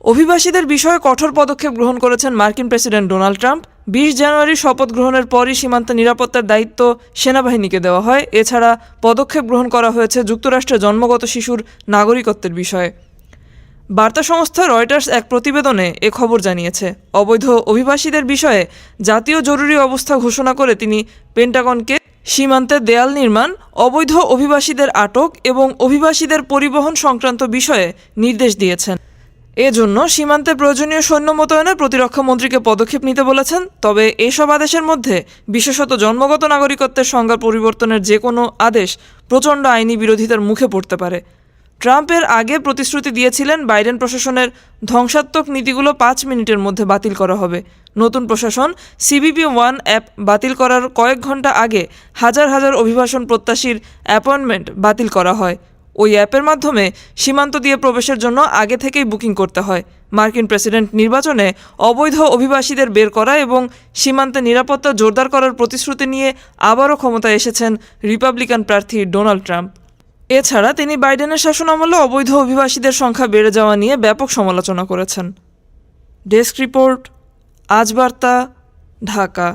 অভিবাসীদের বিষয়ে কঠোর পদক্ষেপ গ্রহণ করেছেন মার্কিন প্রেসিডেন্ট ডোনাল্ড ট্রাম্প। বিশ জানুয়ারি শপথ গ্রহণের পরই সীমান্ত নিরাপত্তার দায়িত্ব সেনাবাহিনীকে দেওয়া হয়। এছাড়া পদক্ষেপ গ্রহণ করা হয়েছে যুক্তরাষ্ট্রে জন্মগত শিশুর নাগরিকত্বের বিষয়ে। বার্তা সংস্থা রয়টার্স এক প্রতিবেদনে এ খবর জানিয়েছে। অবৈধ অভিবাসীদের বিষয়ে জাতীয় জরুরি অবস্থা ঘোষণা করে তিনি পেন্টাগনকে সীমান্তে দেয়াল নির্মাণ, অবৈধ অভিবাসীদের আটক এবং অভিবাসীদের পরিবহন সংক্রান্ত বিষয়ে নির্দেশ দিয়েছেন। এজন্য সীমান্তে প্রয়োজনীয় সৈন্য মোতায়েনে প্রতিরক্ষা মন্ত্রীকে পদক্ষেপ নিতে বলেছেন। তবে এসব আদেশের মধ্যে বিশেষত জন্মগত নাগরিকত্বের সংজ্ঞা পরিবর্তনের যে কোনো আদেশ প্রচণ্ড আইনি বিরোধিতার মুখে পড়তে পারে। ট্রাম্পের আগে প্রতিশ্রুতি দিয়েছিলেন বাইডেন প্রশাসনের ধ্বংসাত্মক নীতিগুলো পাঁচ মিনিটের মধ্যে বাতিল করা হবে। নতুন প্রশাসন সিবিপি ওয়ান অ্যাপ বাতিল করার কয়েক ঘণ্টা আগে হাজার হাজার অভিবাসন প্রত্যাশীর অ্যাপয়েন্টমেন্ট বাতিল করা হয়। ওই অ্যাপের মাধ্যমে সীমান্ত দিয়ে প্রবেশের জন্য আগে থেকেই বুকিং করতে হয়। মার্কিন প্রেসিডেন্ট নির্বাচনে অবৈধ অভিবাসীদের বের করা এবং সীমান্তে নিরাপত্তা জোরদার করার প্রতিশ্রুতি নিয়ে আবারও ক্ষমতায় এসেছেন রিপাবলিকান প্রার্থী ডোনাল্ড ট্রাম্প। এছাড়া তিনি বাইডেনের শাসনামলে অবৈধ অভিবাসীদের সংখ্যা বেড়ে যাওয়া নিয়ে ব্যাপক সমালোচনা করেছেন। ডেস্ক রিপোর্ট, আজ বার্তা, ঢাকা।